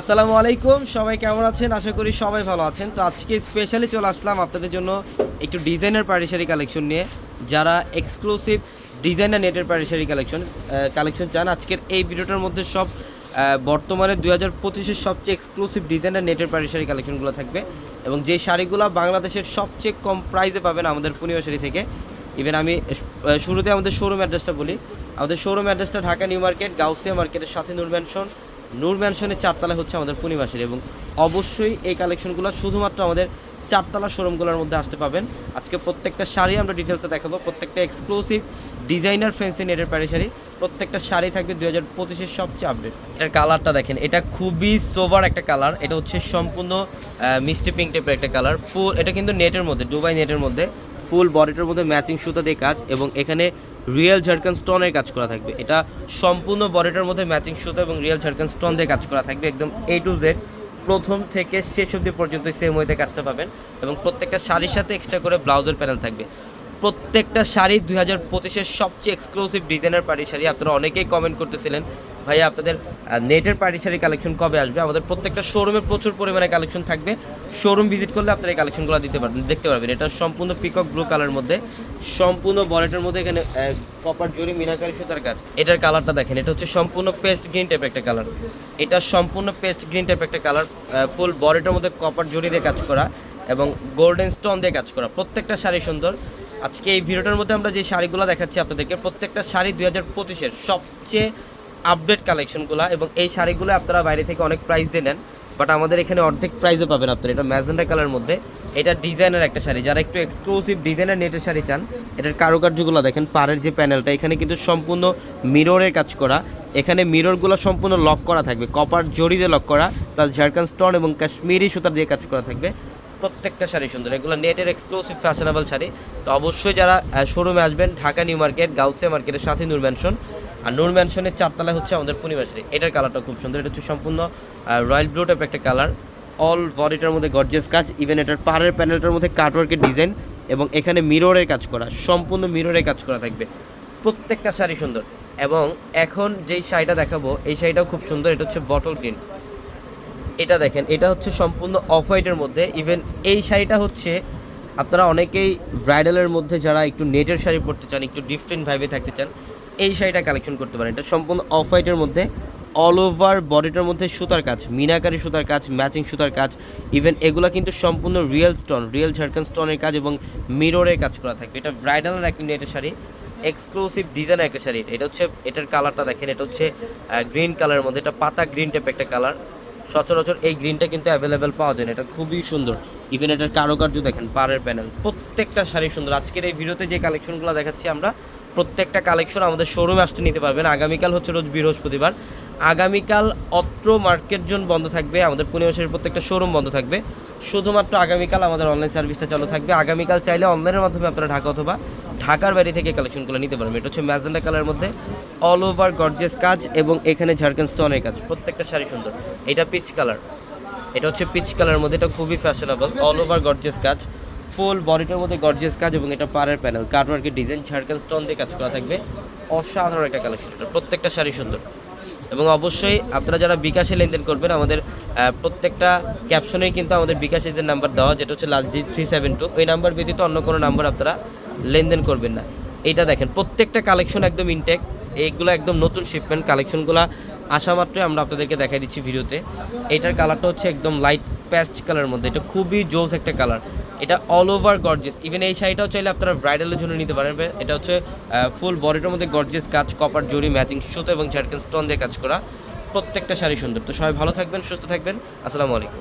আসসালামু আলাইকুম, সবাই কেমন আছেন? আশা করি সবাই ভালো আছেন। তো আজকে স্পেশালি চলে আসলাম আপনাদের জন্য একটু ডিজাইনের পারিসারি কালেকশন নিয়ে। যারা এক্সক্লুসিভ ডিজাইনার নেটের পারিসারি কালেকশন কালেকশন চান, আজকের এই ভিডিওটার মধ্যে সব বর্তমানে দুই হাজার পঁচিশের সবচেয়ে এক্সক্লুসিভ ডিজাইনার নেটের পারিসারি কালেকশনগুলো থাকবে। এবং যে শাড়িগুলো বাংলাদেশের সবচেয়ে কম প্রাইসে পাবেন আমাদের পূর্ণিমা শাড়ি থেকে। ইভেন আমি শুরুতে আমাদের শোরুম অ্যাড্রেসটা বলি। আমাদের শোরুম অ্যাড্রেসটা ঢাকা নিউ মার্কেট, গাউসিয়া মার্কেটের সাথে নূর ম্যানশন নূর ম্যানশনের চারতলা হচ্ছে আমাদের পূর্ণিমাসের এবং অবশ্যই এই কালেকশনগুলো শুধুমাত্র আমাদের চারতলা শোরুমগুলোর মধ্যে আসতে পাবেন। আজকে প্রত্যেকটা শাড়ি আমরা ডিটেলসে দেখাবো। প্রত্যেকটা এক্সক্লুসিভ ডিজাইনার ফ্যান্সি নেটের প্যারি শাড়ি। প্রত্যেকটা শাড়ি থাকবে দুই হাজার পঁচিশের সবচেয়ে আপডেট এটার কালারটা দেখেন, এটা খুবই সোভার একটা কালার এটা হচ্ছে সম্পূর্ণ মিষ্টি পিঙ্ক টাইপের একটা কালার ফুল এটা কিন্তু নেটের মধ্যে দুবাই নেটের মধ্যে। ফুল বডিটার মধ্যে ম্যাচিং সুতা দিয়ে কাজ এবং এখানে রিয়েল ঝাড়খান্ড স্টোনের কাজ করা থাকবে। এটা সম্পূর্ণ বডিটার মধ্যে ম্যাচিং সুতো এবং রিয়েল ঝাড়খান্ড স্টোন দিয়ে কাজ করা থাকবে। একদম এ টু জেড প্রথম থেকে শেষ অব্দি পর্যন্ত সেম ওয়েতে কাজটা পাবেন এবং প্রত্যেকটা শাড়ির সাথে এক্সট্রা করে ব্লাউজের প্যানেল থাকবে। প্রত্যেকটা শাড়ি দুই হাজার পঁচিশের সবচেয়ে এক্সক্লুসিভ ডিজাইনার পাড়ি শাড়ি, আপনারা অনেকেই কমেন্ট করতেছিলেন ভাইয়া, আপনাদের নেটের শাড়ি কালেকশন কবে আসবে? আমাদের প্রত্যেকটা শোরুমে প্রচুর পরিমাণে কালেকশন থাকবে। শোরুম ভিজিট করলে আপনারা এই কালেকশনগুলো দিতে পারবেন, দেখতে পারবেন। এটা সম্পূর্ণ পিকক ব্লু কালার মধ্যে, সম্পূর্ণ বলেটের মধ্যে এখানে কপার জরি মিনাকারি সুতার কাজ। এটার কালারটা দেখেন, এটা হচ্ছে সম্পূর্ণ পেস্ট গ্রিন টাইপ একটা কালার এটা সম্পূর্ণ পেস্ট গ্রিন টাইপ একটা কালার ফুল বডিটার মধ্যে কপার জরি দিয়ে কাজ করা এবং গোল্ডেন স্টোন দিয়ে কাজ করা। প্রত্যেকটা শাড়ি সুন্দর। আজকে এই ভিডিওটার মধ্যে আমরা যে শাড়িগুলো দেখাচ্ছি আপনাদেরকে, প্রত্যেকটা শাড়ি দুই হাজার পঁচিশের সবচেয়ে আপডেট কালেকশনগুলো এবং এই শাড়িগুলো আপনারা বাইরে থেকে অনেক প্রাইস দিয়ে নেন বাট আমাদের এখানে অর্ধেক প্রাইসে পাবেন আপনারা এটা ম্যাজেন্ডা কালার মধ্যে। এটা ডিজাইনের একটা শাড়ি। যারা একটু এক্সক্লুসিভ ডিজাইনের নেটের শাড়ি চান, এটার কারুকার্যগুলো দেখেন, পাড়ের যে প্যানেলটা এখানে কিন্তু সম্পূর্ণ মিররের কাজ করা। এখানে মিররগুলো সম্পূর্ণ লক করা থাকবে। কপার জড়ি দিয়ে লক করা প্লাস ঝাড়খান স্টোন এবং কাশ্মীরি সুতার দিয়ে কাজ করা থাকবে। প্রত্যেকটা শাড়ি সুন্দর। এগুলো নেটের এক্সক্লুসিভ ফ্যাশনেবল শাড়ি। তো অবশ্যই যারা শোরুমে আসবেন, ঢাকা নিউ মার্কেট, গাউসিয়া মার্কেটের সাথে নূর ম্যানশন আর নূর ম্যানশনের চারতলায় হচ্ছে আমাদের পূর্ণিমা শাড়ি এটার কালারটা খুব সুন্দর, এটা হচ্ছে সম্পূর্ণ রয়্যাল ব্লু টাইপ একটা কালার। অল বডিটার মধ্যে গর্জিয়াস কাজ ইভেন এটার পাড়ের প্যানেলটার মধ্যে কাটওয়ার্কের ডিজাইন এবং এখানে মিররের কাজ করা, সম্পূর্ণ মিররের কাজ করা থাকবে। প্রত্যেকটা শাড়ি সুন্দর এবং এখন যেই শাড়িটা দেখাবো, এই শাড়িটাও খুব সুন্দর, এটা হচ্ছে বটল গ্রিন এটা দেখেন, এটা হচ্ছে সম্পূর্ণ অফ হোয়াইটের মধ্যে ইভেন এই শাড়িটা হচ্ছে আপনারা অনেকেই ব্রাইডালের মধ্যে যারা একটু নেটের শাড়ি পরতে চান, একটু ডিফারেন্ট ভাইবে থাকতে চান এই শাড়িটা কালেকশন করতে পারেন। এটা সম্পূর্ণ অফ হোয়াইটের মধ্যে অল ওভার বডিটার মধ্যে সুতার কাজ, মিনাকারি সুতার কাজ ম্যাচিং সুতার কাজ ইভেন এগুলো কিন্তু সম্পূর্ণ রিয়েল স্টোন রিয়েল ঝাড়খান স্টোনের কাজ এবং মিররের কাজ করা থাকবে এটা ব্রাইডালের একটা এটা শাড়ি এক্সক্লুসিভ ডিজাইনের একটা শাড়ি। এটা হচ্ছে, এটার কালারটা দেখেন, এটা হচ্ছে গ্রিন কালারের মধ্যে, এটা পাতা গ্রিন টাইপ একটা কালার সচরাচর এই গ্রিনটা কিন্তু অ্যাভেলেবেল পাওয়া যায় না, এটা খুবই সুন্দর। ইভেন এটার কারুকার্য দেখেন, পাড়ের প্যানেল প্রত্যেকটা শাড়ি সুন্দর। আজকের এই ভিডিওতে যে কালেকশনগুলো দেখাচ্ছি আমরা প্রত্যেকটা কালেকশন আমাদের শোরুমে আসতে নিতে পারবেন। আগামীকাল হচ্ছে রোজ বৃহস্পতিবার। আগামীকাল অত্র মার্কেট জোন বন্ধ থাকবে, আমাদের পূর্ণিমাসের প্রত্যেকটা শোরুম বন্ধ থাকবে। শুধুমাত্র আগামীকাল আমাদের অনলাইন সার্ভিসটা চালু থাকবে। আগামীকাল চাইলে অনলাইনের মাধ্যমে আপনারা ঢাকা অথবা ঢাকার বাড়ি থেকে কালেকশনগুলো নিতে পারবেন। এটা হচ্ছে ম্যাজেন্ডা কালারের মধ্যে অল ওভার গর্জেস কাজ এবং এখানে ঝাড়খান স্টোনের কাজ। প্রত্যেকটা শাড়ি সুন্দর। এটা পিচ কালার এটা হচ্ছে পিচ কালারের মধ্যে। এটা খুবই ফ্যাশনেবল অল ওভার গর্জেস কাজ। ফুল বডিটার মধ্যে গর্জেস কাজ এবং এটা পাড়ের প্যানেল কাটওয়ার্কের ডিজাইন ঝাড়খান স্টোন দিয়ে কাজ করা থাকবে। অসাধারণ একটা কালেকশন এটা প্রত্যেকটা শাড়ি সুন্দর। এবং অবশ্যই আপনারা যারা বিকাশে লেনদেন করবেন, আমাদের প্রত্যেকটা ক্যাপশনেই কিন্তু আমাদের বিকাশের যে নাম্বার দেওয়া, যেটা হচ্ছে last D three seven two ওই নাম্বার ব্যতীত অন্য কোনো নাম্বার আপনারা লেনদেন করবেন না। এইটা দেখেন, প্রত্যেকটা কালেকশন একদম ইনটেক এইগুলো একদম নতুন শিপমেন্ট কালেকশনগুলো আসা মাত্রই আমরা আপনাদেরকে দেখাই দিচ্ছি ভিডিওতে। এটার কালারটা হচ্ছে একদম লাইট প্যাস্ট কালারের মধ্যে। এটা খুবই জোস একটা কালার এটা অল ওভার গর্জেস ইভেন এই শাড়িটাও চাইলে আপনারা ব্রাইডালের জন্য নিতে পারেন। এটা হচ্ছে ফুল বডিটার মধ্যে গর্জেস কাজ কপার জরি ম্যাচিং সুতো এবং ঝাড়খান স্টোন দিয়ে কাজ করা। প্রত্যেকটা শাড়ি সুন্দর। তো সবাই ভালো থাকবেন, সুস্থ থাকবেন। আসসালামু আলাইকুম।